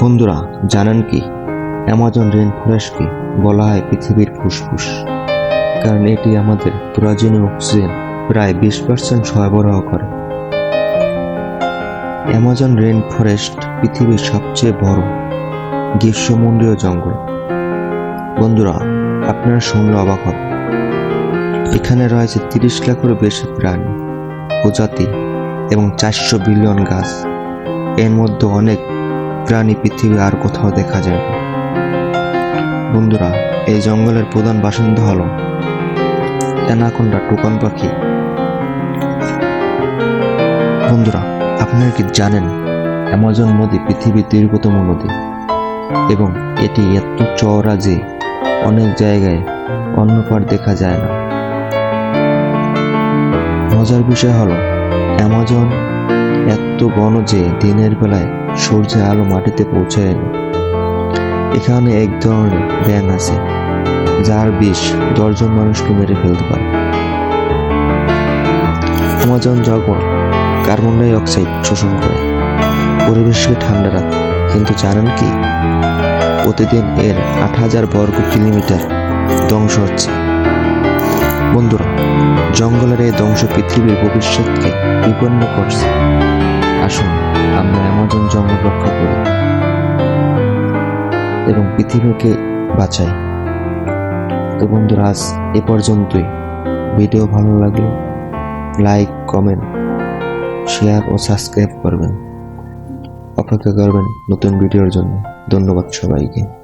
বন্ধুরা, জানেন কি? অ্যামাজন রেন ফরেস্টকে বলা হয় পৃথিবীর ফুসফুস। কারণ এটি আমাদের প্রয়োজনীয় অক্সিজেন, প্রায় বিশ পার্সেন্ট সরবরাহ করে। অ্যামাজন রেন ফরেস্ট পৃথিবীর সবচেয়ে বড় গ্রীষ্মমণ্ডলীয় জঙ্গল। বন্ধুরা, আপনারা শুনলে অবাক হন এখানে রয়েছে তিরিশ লাখেরও বেশি প্রাণী, প্রজাতি এবং চারশো বিলিয়ন গাছ। এর মধ্যে অনেক প্রাণী পৃথিবী আর কোথাও দেখা যায় না। বন্ধুরা, এই জঙ্গলের প্রধান বাসিন্দা হল অ্যানাকোন্ডা টুকন পাখি। বন্ধুরা, আপনারা কি জানেন অ্যামাজন নদী পৃথিবীর দীর্ঘতম নদী এবং এটি এত চওড়া যে অনেক জায়গায় অন্য দেখা যায় না। মজার বিষয় হলো, অ্যামাজন এত ঘন যে দিনের বেলায় সূর্যের আলো মাটিতে পৌঁছায় এখানে এক ধরনের ব্যাঙ আছে, যার বিষ দশজন মানুষকে মেরে ফেলতে পারে। অ্যামাজন জঙ্গল কার্বন ডাই অক্সাইড শোষণ করে। পরিবেশকে ঠান্ডা রাখে, কিন্তু জানেন কি? প্রতিদিন এর আট হাজার বর্গ কিলোমিটার ধ্বংস হচ্ছে। বন্ধুরা, জঙ্গলের এই ধ্বংস পৃথিবীর ভবিষ্যৎকে বিপন্ন করছে। আসুন, আমরা অ্যামাজন জঙ্গল রক্ষা করি এবং পৃথিবীকে বাঁচাই। তো বন্ধুরা, আজ এ পর্যন্তই। ভিডিও ভালো লাগলে লাইক, কমেন্ট, শেয়ার ও সাবস্ক্রাইব করবেন। অপেক্ষা করবেন নতুন ভিডিওর জন্য। ধন্যবাদ সবাইকে।